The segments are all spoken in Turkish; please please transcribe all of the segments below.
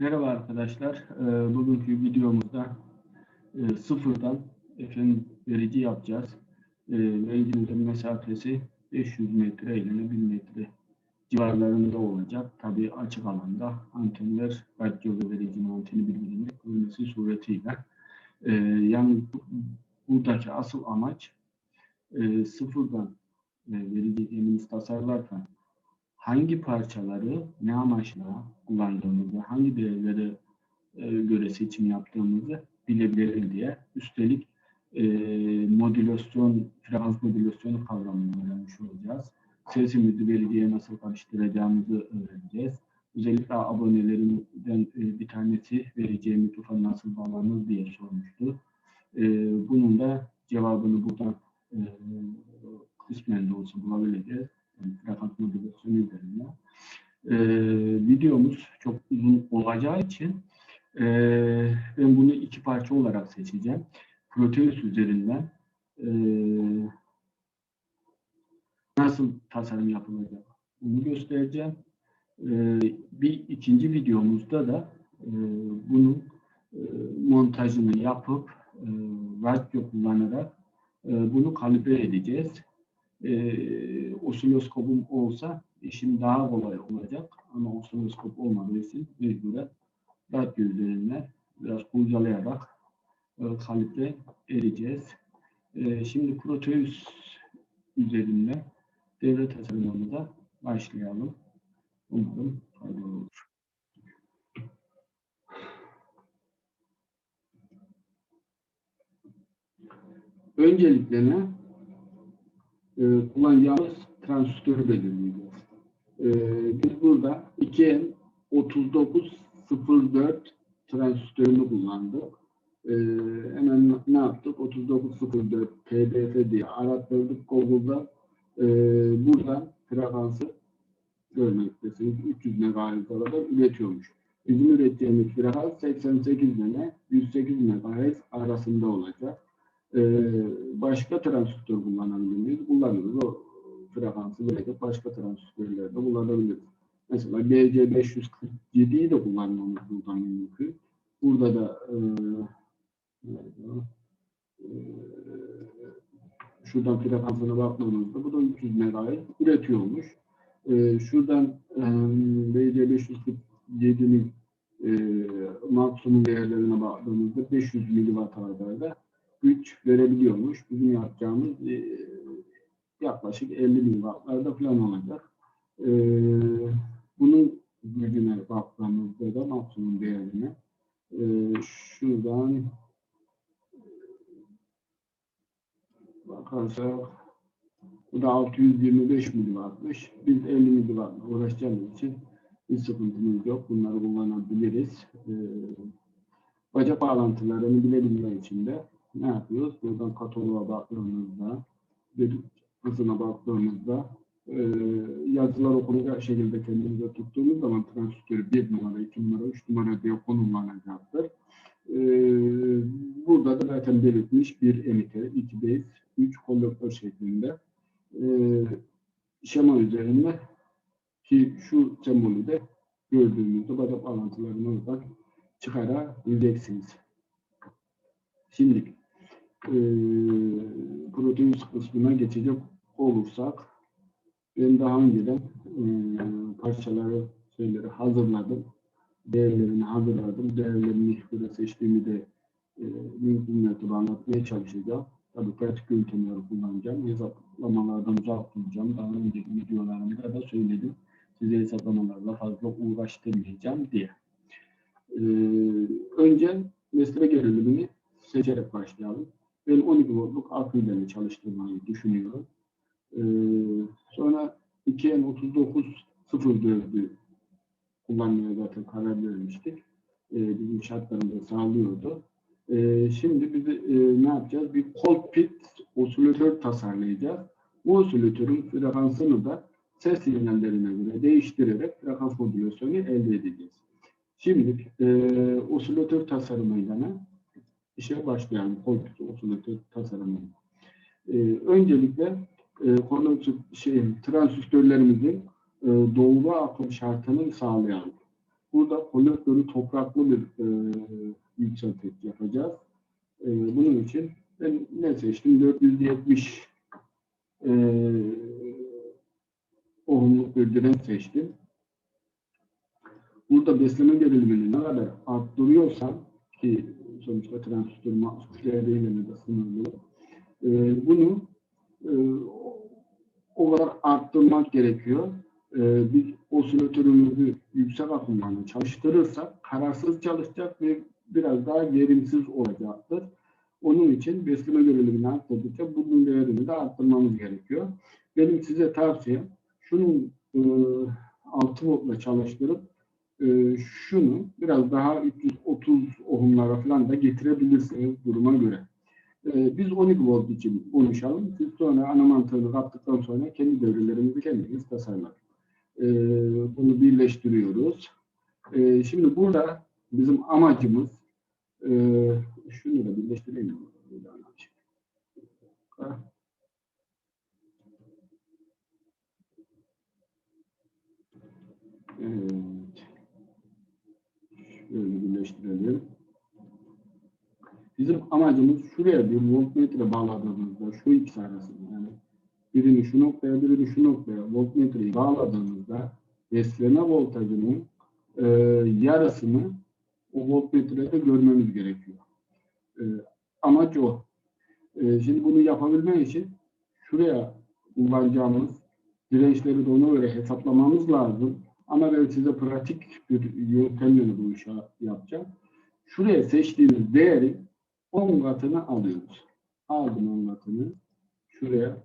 Merhaba arkadaşlar. Ee, Bugünkü videomuzda e, sıfırdan efendim verici yapacağız. Ee, Vericimizin mesafesi 500 metre ile 1000 metre civarlarında olacak. Tabii açık alanda antenler radyolu vericinin anteni birbirine görmesi suretiyle. Ee, Yani bu- buradaki asıl amaç e, sıfırdan e, verici gemimiz tasarlarken hangi parçaları ne amaçla kullandığımızı, hangi değerlere göre seçim yaptığımızı bilebilelim diye. Üstelik e, modülasyon, frekans modülasyonu kavramını öğrenmiş olacağız. Sesimizi vericiye nasıl karıştıracağımızı öğreneceğiz. Özellikle abonelerimden e, bir tanesi vericiye mikrofon nasıl bağlanır diye sormuştu. E, bunun da cevabını buradan e, kısmen de olsa bulabileceğiz frekans modülasyonu üzerine. Ee, videomuz çok uzun olacağı için ee, ben bunu iki parça olarak seçeceğim. Proteus üzerinden ee, nasıl tasarım yapılacak bunu göstereceğim. Ee, bir ikinci videomuzda da ee, bunun ee, montajını yapıp ee, radyo kullanarak ee, bunu kalibre edeceğiz e, osiloskopum olsa işim daha kolay olacak. Ama osiloskop olmadığı için mecburen radyo üzerinden biraz kurcalayarak e, kalibre edeceğiz. E, şimdi Proteus üzerinden devre tasarımımıza başlayalım. Umarım faydalı olur. Öncelikle ne? E, kullanacağımız transistörü belirleyeceğiz. E, biz burada 2M3904 transistörünü kullandık. E, hemen ne yaptık? 3904 PDF diye arattırdık Google'da. Buradan frekansı görmektesiniz. 300 MHz'e kadar üretiyormuş. Bizim üreteceğimiz frekans 88 ile 108 MHz arasında olacak. Ee, başka transistör kullanabilir miyiz? Kullanırız. O frekansı bırakıp başka transistörlerde kullanabiliriz. Mesela BC547'yi de kullanmamız buradan mümkün. Burada da e? E, şuradan frekansına baktığımızda bu da 300 MHz üretiyormuş. E, şuradan e, BC547'nin e, maksimum değerlerine baktığımızda 500 mW kadar güç verebiliyormuş. Bizim yapacağımız e, yaklaşık 50 bin wattlarda falan olacak. E, bunun gücüne baktığımızda da maksimum değerine e, şuradan bakarsak bu da 625 miliwattmış. Biz 50 miliwattla uğraşacağımız için bir sıkıntımız yok. Bunları kullanabiliriz. E, bacak bağlantılarını bilebilmek için de ne yapıyoruz? Buradan kataloğa baktığımızda, bir hızına baktığımızda e, yazılar okunacak şekilde kendimize tuttuğumuz zaman transistörü 1 numara, 2 numara, 3 numara diye konumlanacaktır. E, burada da zaten belirtmiş bir emitter, 2 base, 3 kondaktör şeklinde e, şema üzerinde ki şu sembolü de gördüğümüzde bacak bağlantılarını oradan çıkarabileceksiniz. Şimdi e, Proteus kısmına geçecek olursak ben daha önceden e, parçaları şeyleri hazırladım. Değerlerini hazırladım. Değerlerini böyle seçtiğimi de e, mümkün mertebe anlatmaya çalışacağım. Tabii pratik yöntemleri kullanacağım. Hesaplamalardan uzak duracağım. Daha önceki videolarımda da söyledim. Size hesaplamalarla fazla uğraştırmayacağım diye. Ee, önce meslek gerilimini seçerek başlayalım. Ben 12 voltluk akümlerle çalıştırmayı düşünüyorum. Ee, sonra 2M3904'ü kullanmaya zaten karar vermiştik. Ee, bizim şartlarımızı sağlıyordu. Ee, şimdi biz e, ne yapacağız? Bir Colpit osilatör tasarlayacağız. Bu osilatörün frekansını da ses sinyallerine göre değiştirerek frekans modülasyonu elde edeceğiz. Şimdi e, osilatör tasarımıyla ne? İşe başlayalım. Koltuk osilatör tasarımı. E, öncelikle e, konu şey, transistörlerimizin e, dolgu akım şartını sağlayalım. Burada kolektörü topraklı bir e, yükseltek yapacağız. E, bunun için ben ne seçtim? 470 e, ohmluk bir direnç seçtim. Burada besleme gerilimini ne kadar arttırıyorsam ki sonuçta transistör mahsus değeriyle de sınırlı. E, bunu e, o kadar arttırmak gerekiyor. E, bir osilatörümüzü yüksek akımlarla çalıştırırsak kararsız çalışacak ve biraz daha verimsiz olacaktır. Onun için besleme gerilimini arttırdıkça bunun değerini de arttırmamız gerekiyor. Benim size tavsiyem şunun e, 6 voltla çalıştırıp e, şunu biraz daha 330 ohmlara falan da getirebilirsiniz duruma göre. E, biz 12 volt için konuşalım. Siz sonra ana mantığını kaptıktan sonra kendi devrelerimizi kendiniz tasarlar. E, bunu birleştiriyoruz. E, şimdi burada bizim amacımız e, şunu da birleştireyim. Evet. Şöyle birleştirelim. Bizim amacımız şuraya bir voltmetre bağladığımızda şu ikisi arasında yani birini şu noktaya birini şu noktaya voltmetreyi bağladığımızda besleme voltajının e, yarısını o voltmetrede görmemiz gerekiyor. E, amaç o. E, şimdi bunu yapabilmek için şuraya kullanacağımız dirençleri de ona göre hesaplamamız lazım. Ben size pratik bir yöntemle bu işi yapacağım. Şuraya seçtiğimiz değeri 10 katını alıyoruz. Aldım 10 katını. Şuraya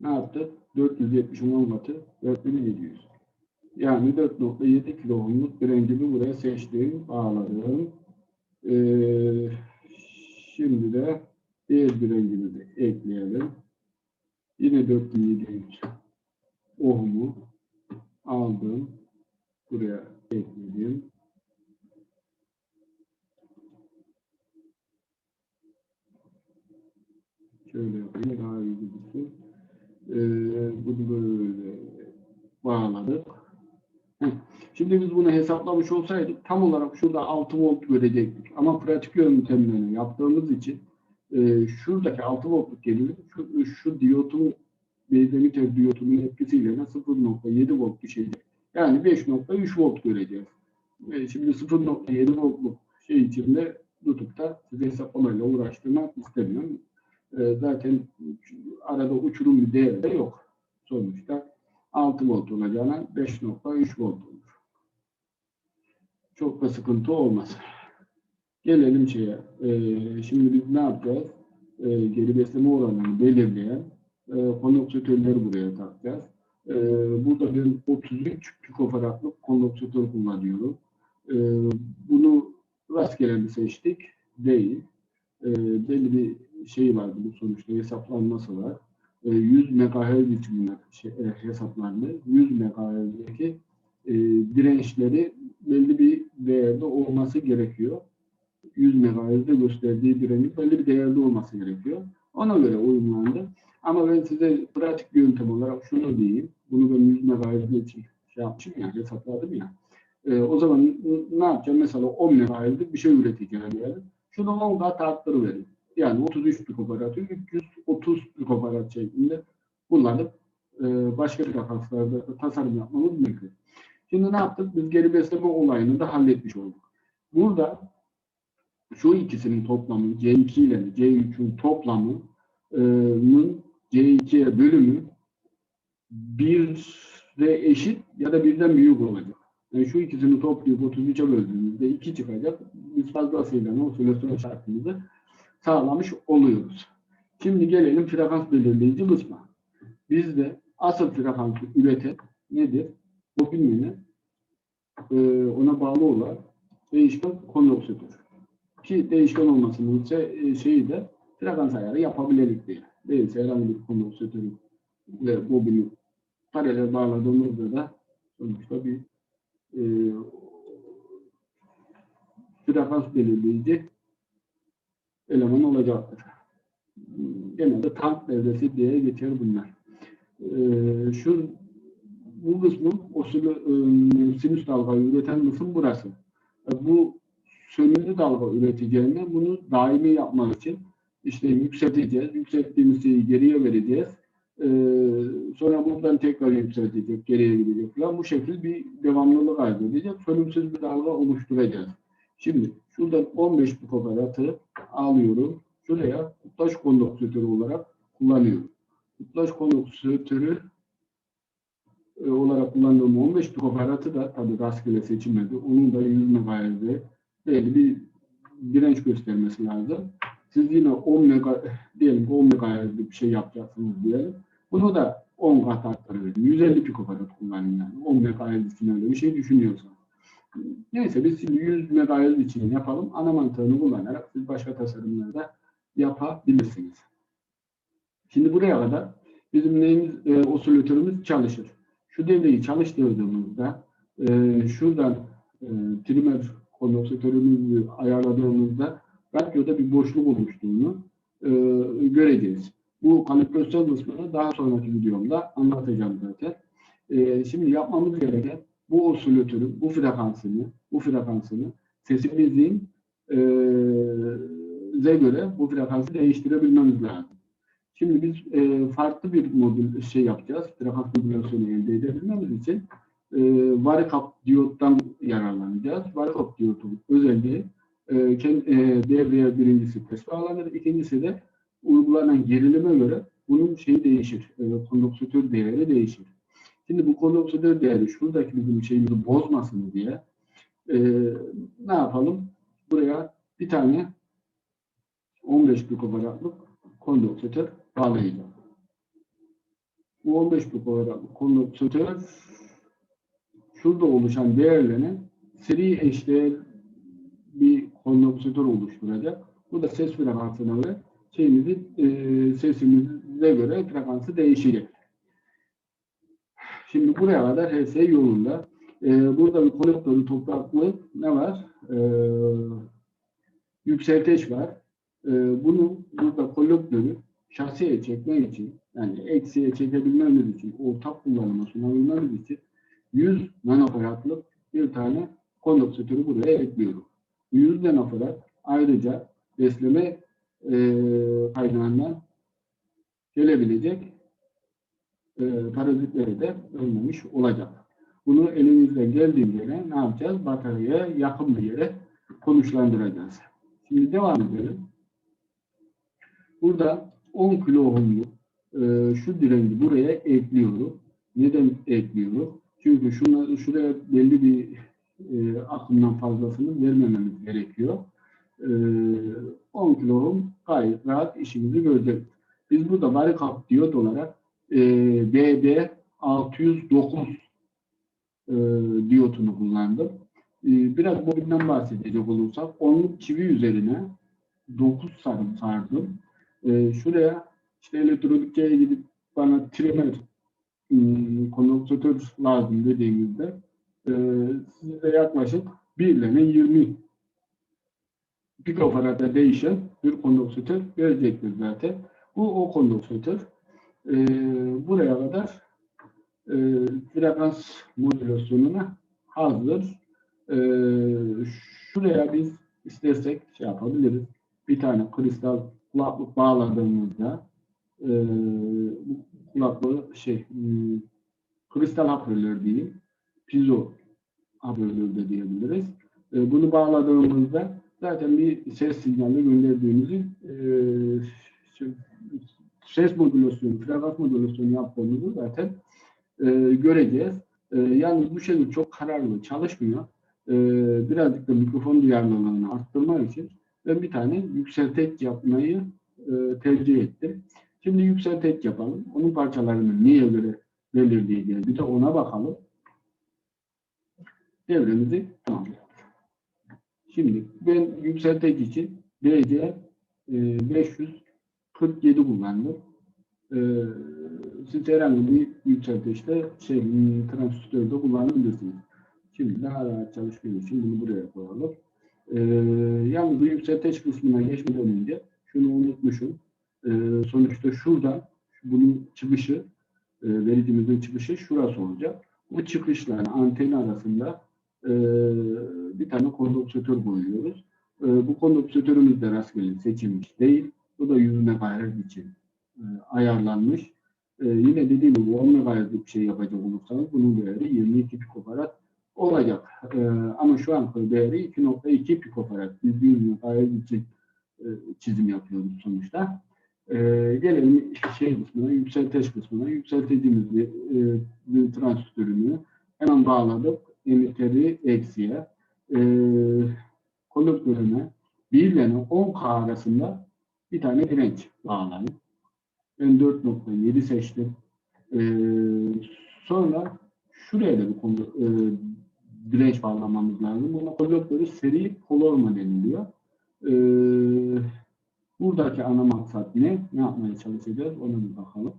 ne yaptık? 470 10 katı 4700. Yani 4.7 kilo ohmluk direncimi buraya seçtim, bağladım. Ee, şimdi de diğer direncimizi ekleyelim. Yine 4700 ohmu aldım. Buraya ekledim. Şöyle yapayım daha iyi gözüksün. Ee, bunu böyle bağladık. Şimdi biz bunu hesaplamış olsaydık tam olarak şurada 6 volt görecektik. Ama pratik yöntemlerini yaptığımız için e, şuradaki 6 voltluk geliyor. Şu, şu diyotun bezemiter diyotunun etkisiyle 0.7 volt düşecek. Yani 5.3 volt göreceğiz. E, şimdi 0.7 voltluk şey içinde tutup da size hesaplamayla uğraştırmak istemiyorum. E, zaten arada uçurum bir değer de yok. Sonuçta 6 volt olacağına 5.3 volt olur. Çok da sıkıntı olmaz. Gelelim şeye. E, şimdi biz ne yapacağız? E, geri besleme oranını belirleyen e, kondansatörleri buraya takacağız. E, burada ben 33 pikofaradlık kondansatör kullanıyorum. E, bunu rastgele bir seçtik. Değil. E, belli bir şey var bu sonuçta hesaplanması var. E, 100 MHz için şey, e, hesaplandı. 100 MHz'deki e, dirençleri belli bir değerde olması gerekiyor. 100 MHz'de gösterdiği direncin belli bir değerde olması gerekiyor. Ona göre uyumlandı. Ama ben size pratik yöntem olarak şunu diyeyim. Bunu ben 100 MHz için şey yapmışım ya, hesapladım ya. E, o zaman ne yapacağım? Mesela 10 MHz'lik bir şey üreteceğim diyelim. Şunu 10 kat arttırıverin. Yani 33 pikofarad, 330 pikofarad şeklinde bunları e, başka frekanslarda tasarım yapmamız mümkün. Şimdi ne yaptık? Biz geri besleme olayını da halletmiş olduk. Burada şu ikisinin toplamı C2 ile C3'ün toplamının C2'ye bölümü 1'e eşit ya da birden büyük olacak. Yani şu ikisini toplayıp 33'e böldüğümüzde 2 çıkacak. Biz fazlasıyla osilasyon şartımızı sağlamış oluyoruz. Şimdi gelelim frekans belirleyici kısma. Bizde asıl frekansı üreten nedir? Bobinini e, ona bağlı olan değişken kondansatör. Ki değişken olmasının ise şeyi de frekans ayarı yapabilelik diye. Değilse herhangi bir kondansatörü ve bobini paralel bağladığımızda da sonuçta bir e, frekans belirleyici eleman olacaktır. Genelde tank devresi diye geçer bunlar. Ee, şu bu kısmı oscillo, e, sinüs dalga üreten kısım burası. E, bu sönümlü dalga üreteceğine bunu daimi yapmak için işte yükselteceğiz. Yükselttiğimiz şeyi geriye vereceğiz. Ee, sonra buradan tekrar yükseltecek, geriye gidecek falan. Bu şekilde bir devamlılık elde edecek. Sönümsüz bir dalga oluşturacağız. Şimdi şuradan 15 pikofaratı alıyorum. Şuraya kutlaş kondansatörü olarak kullanıyorum. Kutlaş kondansatörü e, olarak kullandığım 15 pikofaratı da tabii rastgele seçilmedi. Onun da 100 MHz'de belli bir direnç göstermesi lazım. Siz yine 10 mega, diyelim ki 10 MHz'lik bir şey yapacaksınız diyelim. Bunu da 10 kat arttırıyorum. 150 pikofarat kullanın yani. 10 MHz için öyle bir şey düşünüyorsanız. Neyse biz şimdi 100 MHz için yapalım. Ana mantığını kullanarak siz başka tasarımlarda yapabilirsiniz. Şimdi buraya kadar bizim neyimiz, e, osilatörümüz çalışır. Şu devreyi çalıştırdığımızda e, şuradan e, trimer kondansatörümüzü ayarladığımızda radyoda bir boşluk oluştuğunu e, göreceğiz. Bu kalibrasyon kısmını daha sonraki videomda anlatacağım zaten. E, şimdi yapmamız gereken bu osilatörün bu frekansını, bu frekansını sesimizin e, göre bu frekansı değiştirebilmemiz lazım. Şimdi biz e, farklı bir modül şey yapacağız. Frekans modülasyonu elde edebilmemiz için e, varikap diyottan yararlanacağız. Varikap diyotun özelliği devreye birincisi test bağlanır. ikincisi de uygulanan gerilime göre bunun şeyi değişir. E, kondansatör değeri değişir. Şimdi bu kondansatör değeri şuradaki bizim şeyimizi bozmasın diye e, ne yapalım? Buraya bir tane 15 pikofaratlık kondansatör bağlayacağım. Bu 15 pikofaratlık kondansatör şurada oluşan değerlerini seri eşdeğer bir kondansatör oluşturacak. Bu da ses frekansına ve şeyimizin e, sesimize göre frekansı değişecek. Şimdi buraya kadar her şey yolunda. E, burada bir kolektörü topraklı ne var? E, yükselteç var. E, bunu burada kolektörü şasiye çekmek için yani eksiye çekebilmemiz için ortak kullanıma sunabilmemiz için 100 nanofaratlık bir tane kondansatörü buraya ekliyorum. 100 nanofarat ayrıca besleme e, kaynağından gelebilecek e, parazitleri de önlemiş olacak. Bunu elimizde geldiğinde ne yapacağız? Bataryaya yakın bir yere konuşlandıracağız. Şimdi devam edelim. Burada 10 kilo ohmluk e, şu direnci buraya ekliyorum. Neden ekliyorum? Çünkü şuna, şuraya belli bir e, akımdan fazlasını vermememiz gerekiyor. E, 10 kilo ohm gayet rahat işimizi görecek. Biz burada varikap diyot olarak e, BB 609 e, diyotunu kullandım. E, biraz boyundan bahsedecek olursak onluk çivi üzerine 9 sarım sardım. E, şuraya işte elektronikçiye gidip bana trimer ım, kondansatör lazım dediğimizde e, size yaklaşık 1 ile 20 pikofarada değişen bir kondansatör verecektir zaten. Bu o kondansatör. E, buraya kadar e, frekans modülasyonuna hazır. E, şuraya biz istersek şey yapabiliriz. Bir tane kristal kulaklık bağladığımızda e, kulaklığı şey hmm, kristal hoparlör diyeyim. Pizo hoparlör de diyebiliriz. E, bunu bağladığımızda zaten bir ses sinyali gönderdiğimizi e, şey, ses modülasyonu, frekans modülasyonu yaptığımızı zaten e, göreceğiz. E, yalnız bu şey çok kararlı çalışmıyor. E, birazcık da mikrofon duyarlılığını arttırmak için ben bir tane yükseltek yapmayı e, tercih ettim. Şimdi yükseltek yapalım. Onun parçalarını niye göre belirleyeceğiz? Bir de ona bakalım. Devremizi tamamlayalım. Şimdi ben yükseltek için DC e, 547 kullandım. E, siz herhangi bir yükselteçte şey, hmm, transistörde kullanabilirsiniz. Şimdi daha rahat çalışmak için bunu buraya koyalım. E, yalnız bu yükselteç kısmına geçmeden önce şunu unutmuşum. E, sonuçta şurada bunun çıkışı, e, çıkışı şurası olacak. bu çıkışla anteni arasında e, bir tane kondansatör koyuyoruz. E, bu kondansatörümüz de rastgele seçilmiş değil. Bu da 100 MHz için e, ayarlanmış. E, yine dediğim gibi 10 MHz'lik bir şey yapacak olursanız bunun değeri 22 pikofarad olacak. E, ama şu an değeri 2.2 pikofarad. Biz 100 MHz için e, çizim yapıyoruz sonuçta. E, gelelim şey kısmına, yükselteç kısmına. Yükseltecimizi, e, transistörünü hemen bağladık. Emiteri eksiye. E, konduktörüne 1 ile 10K arasında bir tane direnç bağlayın. Ben 4.7 seçtim. E, sonra şuraya da bir konu, e, direnç bağlamamız lazım. Buna konduktörü seri polorma deniliyor. E, buradaki ana maksat ne? Ne yapmaya çalışacağız? Ona bir bakalım.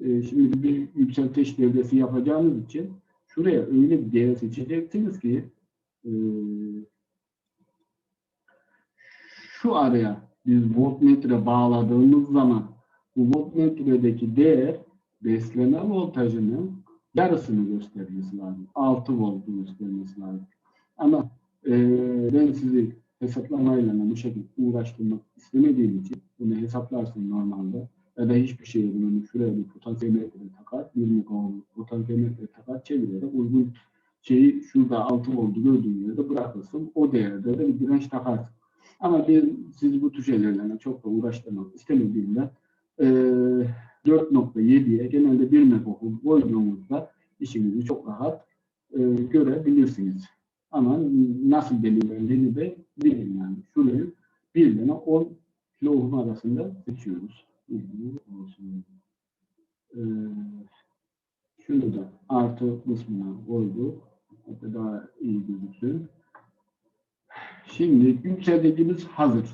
E, şimdi bir yükseltiş devresi yapacağımız için şuraya öyle bir değer seçeceksiniz ki e, şu araya biz voltmetre bağladığımız zaman bu voltmetredeki değer besleme voltajının yarısını göstermesi lazım. 6 voltu göstermesi lazım. Ama e, ben sizi hesaplamayla bu şekilde uğraştırmak istemediğim için bunu hesaplarsın normalde da hiçbir şey bunu şuraya bir potansiyometre takar, 20 potansiyometre takar çevirerek uygun şeyi şurada 6 voltu gördüğün yerde bırakırsın. O değerde de bir direnç takarsın. Ama bir, siz bu tür şeylerle çok da uğraştırmak istemediğimden e, 4.7'ye genelde 1 megaohm koyduğumuzda işinizi çok rahat e, görebilirsiniz. Ama nasıl belirlendiğini de bilin yani. Şurayı 1 ile 10 kilo arasında seçiyoruz. Olsun. Ee, şunu da artı kısmına koyduk. Hatta daha iyi gözüksün. Şimdi yükselticimiz hazır.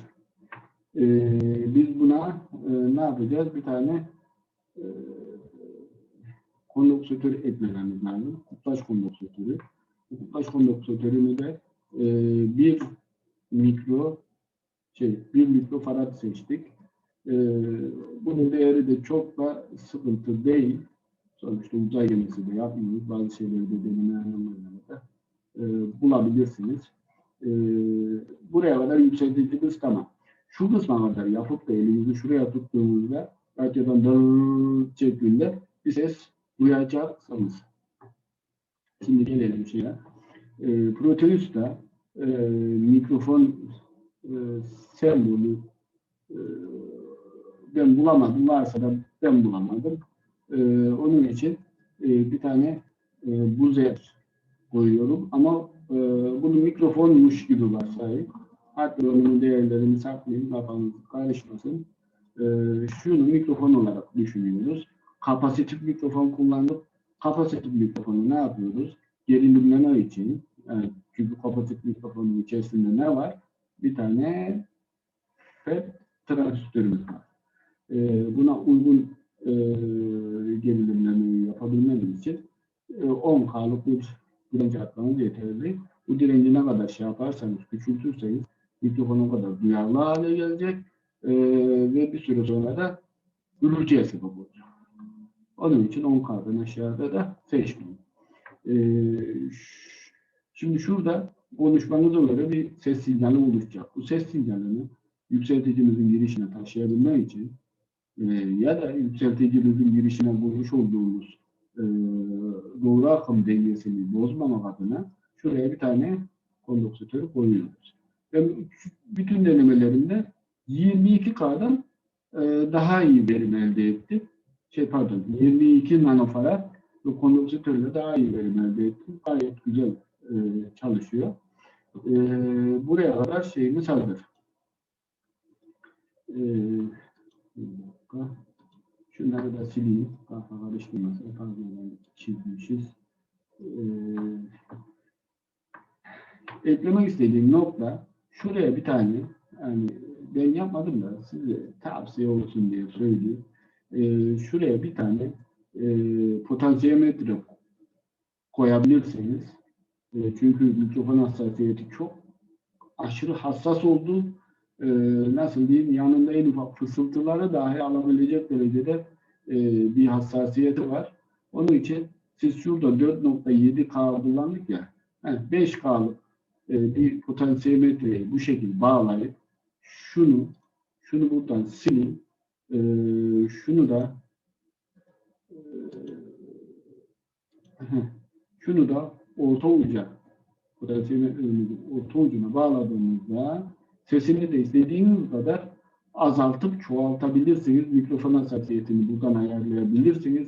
Ee, biz buna e, ne yapacağız? Bir tane e, kondansatör eklememiz lazım. Kuplaş kondansatörü. Bu kuplaş kondansatörünü de e, bir mikro şey bir mikrofarad seçtik. E, bunun değeri de çok da sıkıntı değil. Sonuçta uzay gemisi de yapmıyoruz. Bazı şeyleri de denemeyenlerle e, bulabilirsiniz. E, buraya kadar yükselticimiz tamam. Şu kısma kadar yapıp da elimizi şuraya tuttuğumuzda radyodan dırrrr şeklinde bir ses duyacaksınız. Şimdi gelelim şeye. E, Proteus da e, mikrofon e, sembolü e, ben bulamadım. Varsa da ben bulamadım. E, onun için e, bir tane e, buzer koyuyorum ama e, bunu mikrofonmuş gibi varsayayım. Hatta onun değerlerini saklayayım, kafanız karışmasın. E, şunu mikrofon olarak düşünüyoruz. Kapasitif mikrofon kullandık. Kapasitif mikrofonu ne yapıyoruz? Gerilimleme için, yani çünkü kapasitif mikrofonun içerisinde ne var? Bir tane FET transistörümüz var. E, buna uygun e, gerilimlemeyi yapabilmemiz için e, 10K'lık bir direnç atmamız yeterli. Bu direnci ne kadar şey yaparsanız, küçültürseniz mikrofon o kadar duyarlı hale gelecek e, ve bir süre sonra da gürültüye sebep olacak. Onun için 10K'dan aşağıda da seçmeyin. E, şimdi şurada konuşmanıza göre bir ses sinyali oluşacak. Bu ses sinyalini yükselticimizin girişine taşıyabilmek için e, ya da yükselticimizin girişine bulmuş olduğumuz e, doğru akım dengesini bozmamak adına şuraya bir tane kondansatörü koyuyoruz. Ben bütün denemelerimde 22K'dan e, daha iyi verim elde ettim. Şey pardon 22 nanofarad ve kondansatörle daha iyi verim elde ettim. Gayet güzel e, çalışıyor. E, buraya kadar şeyimiz hazır. E. Sileyim. Kafa karıştırmasın. Fazladan çizmişiz. Ee, eklemek istediğim nokta şuraya bir tane yani ben yapmadım da size tavsiye olsun diye söyleyeyim. Ee, şuraya bir tane e, potansiyometre koyabilirsiniz. E, çünkü mikrofon hassasiyeti çok aşırı hassas oldu e, nasıl diyeyim yanında en ufak fısıltıları dahi alabilecek derecede e, bir hassasiyeti var. Onun için Siz şurada 4.7K kullandık ya. Yani 5K'lık e, bir potansiyometreyi bu şekilde bağlayıp şunu şunu buradan silin. E, şunu da e, şunu da orta uca potansiyometrenin orta ucuna bağladığımızda sesini de istediğiniz kadar azaltıp çoğaltabilirsiniz. Mikrofon hassasiyetini buradan ayarlayabilirsiniz.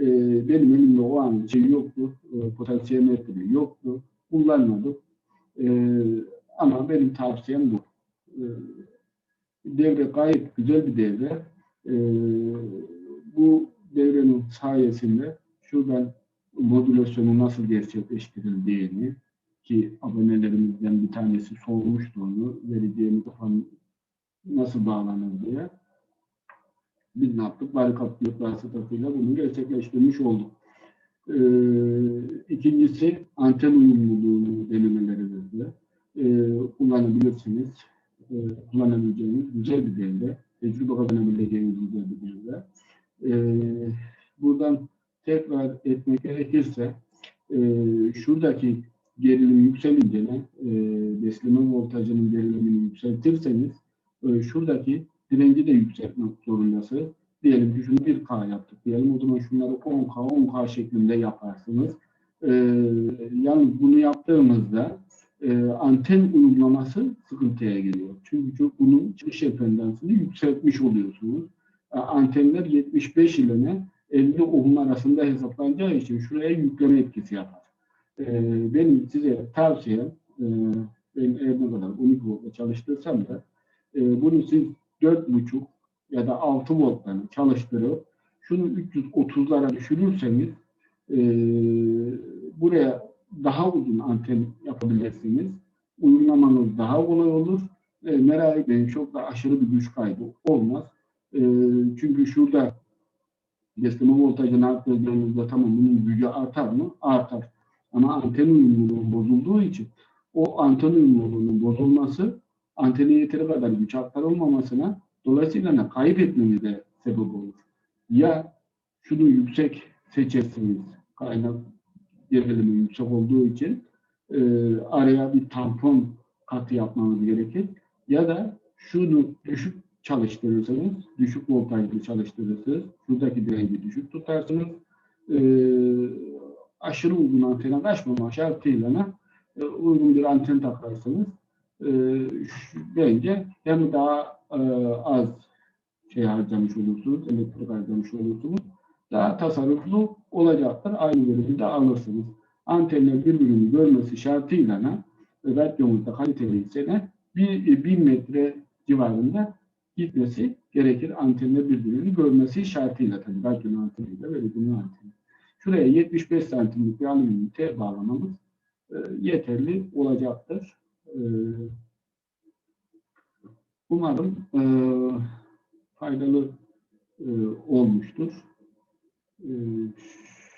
Ee, benim elimde o an şey yoktu. E, potansiyometre yoktu. Kullanmadım. Ee, ama benim tavsiyem bu. Ee, devre gayet güzel bir devre. Ee, bu devrenin sayesinde şuradan modülasyonu nasıl gerçekleştirildiğini ki abonelerimizden bir tanesi sormuştu onu vereceği mikrofon nasıl bağlanır diye. Biz ne yaptık? Barikat pilot vasıtasıyla bunu gerçekleştirmiş olduk. Ee, ikincisi anten uyumluluğunu denemelerimizde ee, kullanabilirsiniz. Ee, kullanabileceğiniz güzel bir devre. Tecrübe kazanabileceğiniz güzel bir devre. Ee, buradan tekrar etmek gerekirse e, şuradaki gerilim yükselince e, besleme voltajının gerilimini yükseltirseniz e, şuradaki direnci de yükseltmek zorundasınız. Diyelim ki şunu 1K yaptık diyelim. O zaman şunları 10K, 10K şeklinde yaparsınız. E, yalnız bunu yaptığımızda e, anten uygulaması sıkıntıya geliyor. Çünkü bunun çıkış efendansını yükseltmiş oluyorsunuz. E, antenler 75 ile 50 ohm arasında hesaplanacağı için şuraya yükleme etkisi yapar. Benim size tavsiyem ben eğer ne kadar 12 voltla çalıştırsam da e, bunu siz 4.5 ya da 6 volttan çalıştırıp şunu 330'lara düşürürseniz e, buraya daha uzun anten yapabilirsiniz. Uygulamanız daha kolay olur. E, merak etmeyin çok da aşırı bir güç kaybı olmaz. E, çünkü şurada besleme voltajını arttırdığınızda tamam bunun gücü artar mı? Artar. Ama anten uyumluluğu bozulduğu için o anten uyumluluğunun bozulması antene yeteri kadar güç aktarılmamasına dolayısıyla ne kaybetmenize sebep olur. Ya şunu yüksek seçersiniz kaynak gerilimi yüksek olduğu için e, araya bir tampon katı yapmanız gerekir. Ya da şunu düşük çalıştırırsanız, düşük voltajlı çalıştırırsınız, şuradaki direnci düşük tutarsınız. E, aşırı uygun antene kaçmama şartıyla e, uygun bir anten takarsınız. E, şu, bence hem daha e, az şey harcamış olursunuz, elektrik harcamış olursunuz. Daha tasarruflu olacaktır. Aynı verimi de alırsınız. Antenler birbirini görmesi şartıyla radyomuzda kaliteli ise bir, bir metre civarında gitmesi gerekir. Antenler birbirini görmesi şartıyla tabii. Radyonun anteniyle ve radyonun anteni. Şuraya 75 santimlik bir alüminyum bağlamamız e, yeterli olacaktır. E, umarım e, faydalı e, olmuştur. E,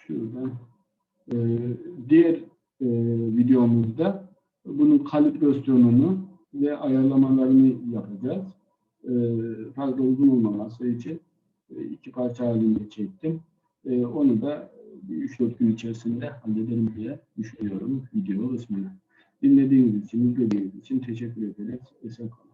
şurada e, diğer e, videomuzda bunun kalibrasyonunu ve ayarlamalarını yapacağız. E, fazla uzun olmaması için e, iki parça halinde çektim. E, onu da 3-4 gün içerisinde hallederim diye düşünüyorum video kısmını. Dinlediğiniz için, izlediğiniz için teşekkür ederiz. Esen kalın.